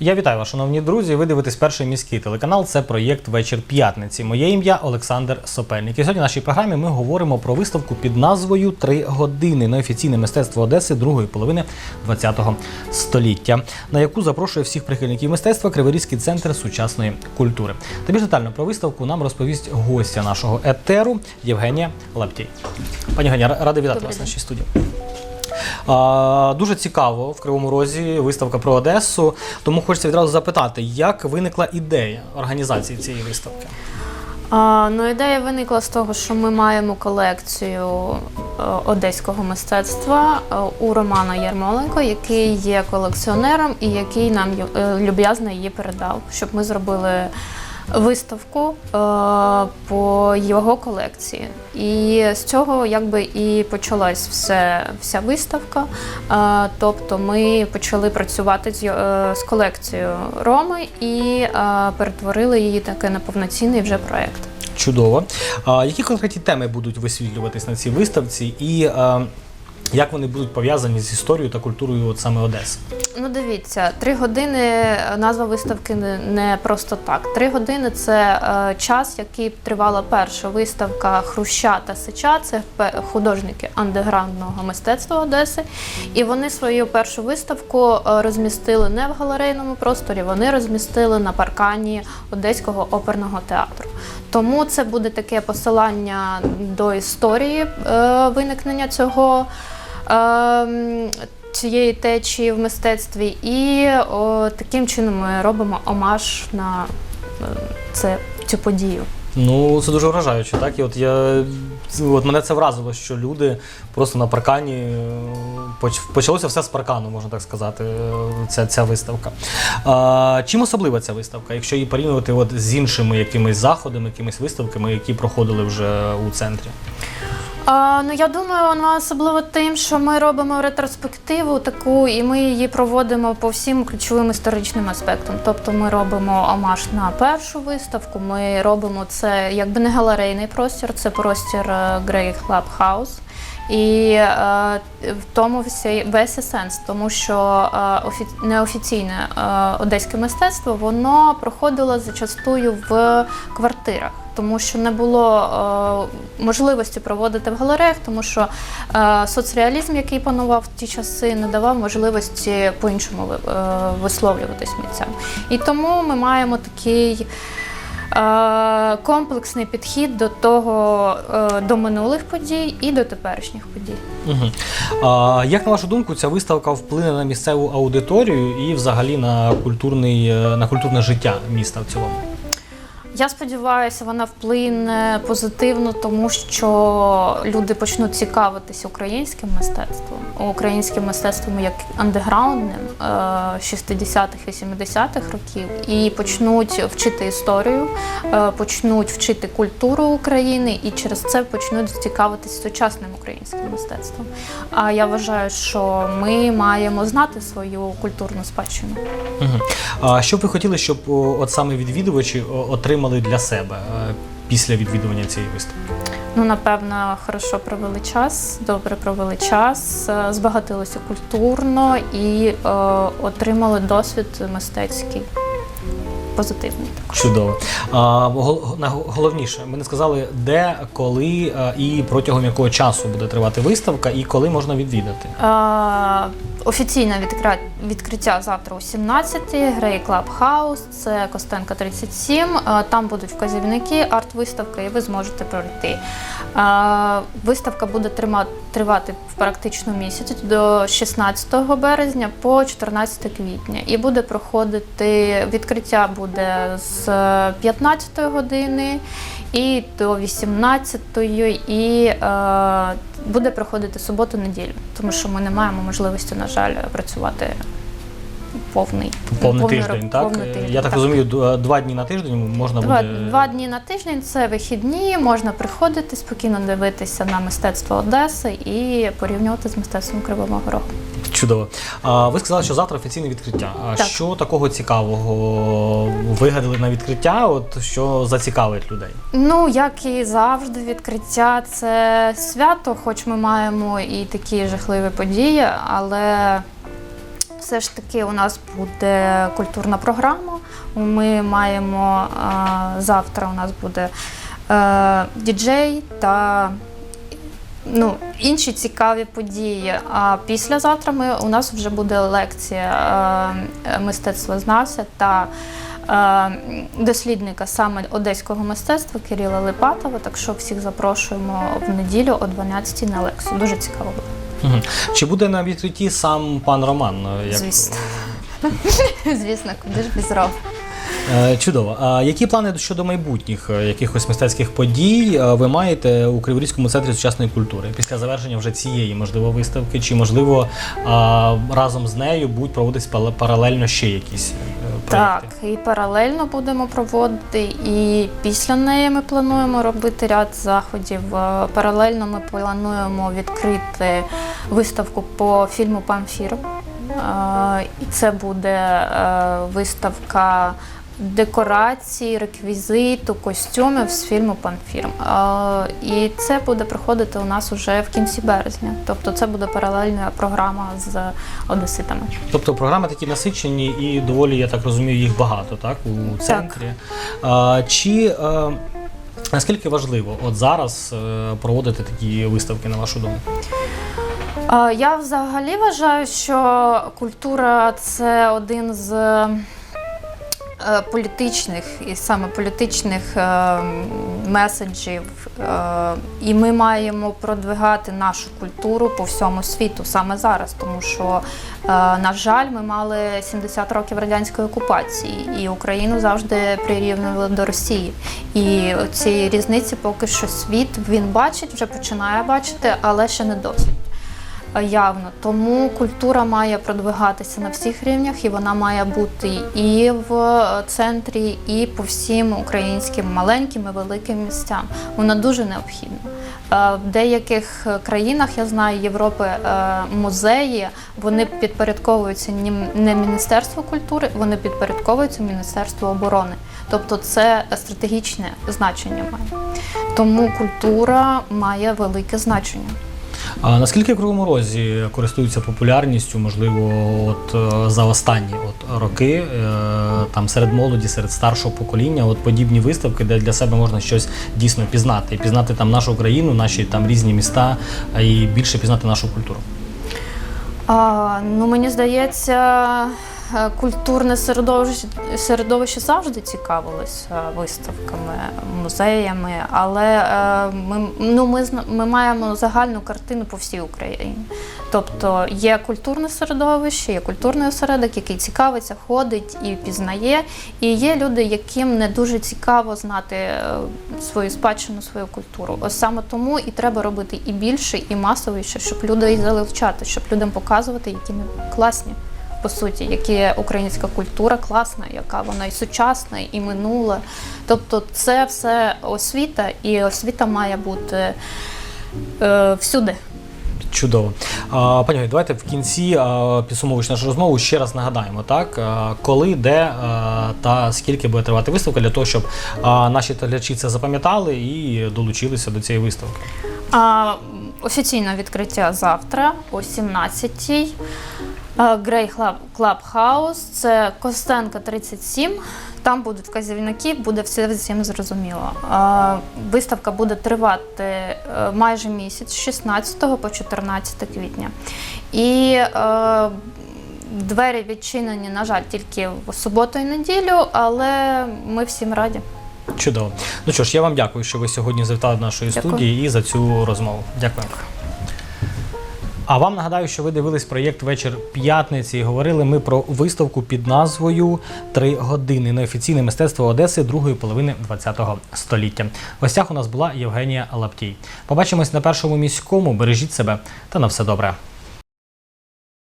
Я вітаю вас, шановні друзі. Ви дивитесь перший міський телеканал. Це проєкт Вечір п'ятниці. Моє ім'я Олександр Сопельник. І сьогодні в нашій програмі ми говоримо про виставку під назвою Три години неофіційне мистецтво Одеси другої половини ХХ століття, на яку запрошує всіх прихильників мистецтва Криворізький центр сучасної культури. Та більш детально про виставку нам розповість гостя нашого етеру Євгенія Лаптій. Пані Євгенія, радий вітати Добрий вас в нашій студії. Дуже цікаво в Кривому Розі виставка про Одесу. Тому хочеться відразу запитати, як виникла ідея організації цієї виставки? Ну, ідея виникла з того, що ми маємо колекцію е, одеського мистецтва е, у Романа Ярмоленко, який є колекціонером і який нам е, люб'язно її передав, щоб ми зробили виставку е, по його колекції. І з цього якби і почалась все, вся виставка. Е, тобто ми почали працювати з, е, колекцією Роми і перетворили її таки на повноцінний вже проект. Чудово. А, які конкретні теми будуть висвітлюватись на цій виставці, і а, як вони будуть пов'язані з історією та культурою от саме Одеси? Ну, дивіться, три години е, назва виставки не, просто так. Три години це е, час, який тривала перша виставка Хруща та Сича. Це художники андеграундного мистецтва Одеси. І вони свою першу виставку е, розмістили не в галерейному просторі, вони розмістили на паркані Одеського оперного театру. Тому це буде таке посилання до історії е, виникнення цього. ем, цієї течії в мистецтві, і о, таким чином ми робимо омаж на е, це, цю подію. Ну, це дуже вражаюче, так? І от я от мене це вразило, що люди просто на паркані е, почалося все з паркану, можна так сказати. е, Ця, ця виставка. А, чим особлива ця виставка, якщо її порівнювати от з іншими якимись заходами, якимись виставками, які проходили вже у центрі? А, ну я думаю, вона особливо тим, що ми робимо ретроспективу таку, і ми її проводимо по всім ключовим історичним аспектам. Тобто ми робимо омаж на першу виставку. Ми робимо це якби не галерейний простір, це простір е, Grey Club House. І е, в тому весь сенс, тому що е, офі- неофіційне е, одеське мистецтво воно проходило зачастую в квартирах, тому що не було е, можливості проводити в галереях, тому що е, соцреалізм, який панував в ті часи, не давав можливості по-іншому е, висловлюватись митцям. І тому ми маємо такий. Комплексний підхід до того до минулих подій і до теперішніх подій. Угу. А, як на вашу думку, ця виставка вплине на місцеву аудиторію і взагалі на культурний на культурне життя міста в цілому? Я сподіваюся, вона вплине позитивно, тому що люди почнуть цікавитись українським мистецтвом, українським мистецтвом як андеграундним е, 60-х, 80-х років, і почнуть вчити історію, е, почнуть вчити культуру України, і через це почнуть цікавитись сучасним українським мистецтвом. А я вважаю, що ми маємо знати свою культурну спадщину. А що б ви хотіли, щоб от саме відвідувачі о, отримали для себе е, після відвідування цієї виставки? Ну, напевно, хорошо провели час, добре провели час, е, збагатилися культурно і е, отримали досвід мистецький позитивний. Чудово. А, головніше, ми не сказали, де, коли і протягом якого часу буде тривати виставка, і коли можна відвідати. Е, Офіційне відкриття завтра о 17-й, Грей Club House, це Костенка 37. Е, Там будуть вказівники, арт-виставка, і ви зможете пройти. Е, Виставка буде трима- тривати практично місяць до 16 березня по 14 квітня. І буде проходити відкриття буде з 15 години і до 18-ї, і е, буде проходити суботу-неділю, тому що ми не маємо можливості, на жаль, працювати повний, Повний повний тиждень, так? повний Е, тиждень, Я так розумію, два дні на тиждень можна Два, буде. два дні на тиждень це вихідні, можна приходити, спокійно дивитися на мистецтво Одеси і порівнювати з мистецтвом Кривого Рогу. Чудово. А ви сказали, що завтра офіційне відкриття. А Так. що такого цікавого вигадали на відкриття? От що зацікавить людей? Ну, як і завжди, відкриття це свято, хоч ми маємо і такі жахливі події, але все ж таки у нас буде культурна програма. Ми маємо завтра. У нас буде е, діджей та ну, інші цікаві події. А післязавтра ми, у нас вже буде лекція е, мистецтвознавця та е, дослідника саме одеського мистецтва Кирила Липатова. Так що всіх запрошуємо в неділю о 12 на лекцію. Дуже цікаво буде. Мгм. Чи буде на відкритті сам пан Роман? е, Як... Звісно. Звісно, куди ж без ров. Е, Чудово. А які плани щодо майбутніх е, якихось мистецьких подій е, ви маєте у Криворізькому центрі сучасної культури після завершення вже цієї можливо виставки? Чи можливо разом з нею будуть проводитись паралельно ще якісь е, Так, і паралельно будемо проводити, і після неї ми плануємо робити ряд заходів. Паралельно ми плануємо відкрити виставку по фільму Памфір. І це буде виставка декорацій, реквізиту, костюмів з фільму Памфір. Е, І це буде проходити у нас уже в кінці березня. Тобто це буде паралельна програма з одеситами. Тобто програми такі насичені і доволі, я так розумію, їх багато, так у центрі. А, чи е, наскільки важливо от зараз е, проводити такі виставки, на вашу думку? Я взагалі вважаю, що культура це один з політичних і саме політичних е, меседжів, Е, і ми маємо продвигати нашу культуру по всьому світу саме зараз, тому що, е, на жаль, ми мали 70 років радянської окупації, і Україну завжди прирівнювали до Росії. І цієї різниці поки що світ він бачить, вже починає бачити, але ще не досить е, явно. Тому культура має продвигатися на всіх рівнях, і вона має бути і в е, центрі, і по всім українським маленьким і великим містам. Вона дуже необхідна. Е, В деяких е, країнах, я знаю, Європи е, музеї вони підпорядковуються не Міністерству культури, вони підпорядковуються Міністерству оборони. Тобто це стратегічне значення має. Тому культура має велике значення. А наскільки в Розі користуються популярністю, можливо, от е, за останні от роки е, там серед молоді, серед старшого покоління, от подібні виставки, де для себе можна щось дійсно пізнати, і пізнати там нашу країну, наші там різні міста, і більше пізнати нашу культуру. А, ну, мені здається, культурне середовище, середовище завжди цікавилось е, виставками, музеями, але е, ми, ну, ми, ми маємо загальну картину по всій Україні. Тобто є культурне середовище, є культурний осередок, який цікавиться, ходить і пізнає. І є люди, яким не дуже цікаво знати е, свою спадщину, свою культуру. Ось саме тому і треба робити і більше, і масовіше, щоб людей залучати, щоб людям показувати, які ми класні. По суті, які українська культура класна, яка вона і сучасна, і минула. Тобто, це все освіта, і освіта має бути е, всюди. Чудово. Пані, давайте в кінці, підсумовуючи нашу розмову, ще раз нагадаємо, так коли, де та скільки буде тривати виставка для того, щоб наші глядачі це запам'ятали і долучилися до цієї виставки. Офіційне відкриття завтра о 17-й. Грей Club House, це Костенка 37. Там будуть вказівники, буде все всім зрозуміло. Виставка буде тривати е, майже місяць, з 16 по 14 квітня. І е, двері відчинені, на жаль, тільки в суботу і неділю, але ми всім раді. Чудово. Ну що ж, я вам дякую, що ви сьогодні завітали до нашої Дякую. студії і за цю розмову. Дякую. А вам нагадаю, що ви дивились проєкт Вечір п'ятниці. і Говорили ми про виставку під назвою Три години неофіційне мистецтво Одеси другої половини ХХ століття. В гостях у нас була Євгенія Лаптій. Побачимось на першому міському. Бережіть себе та на все добре.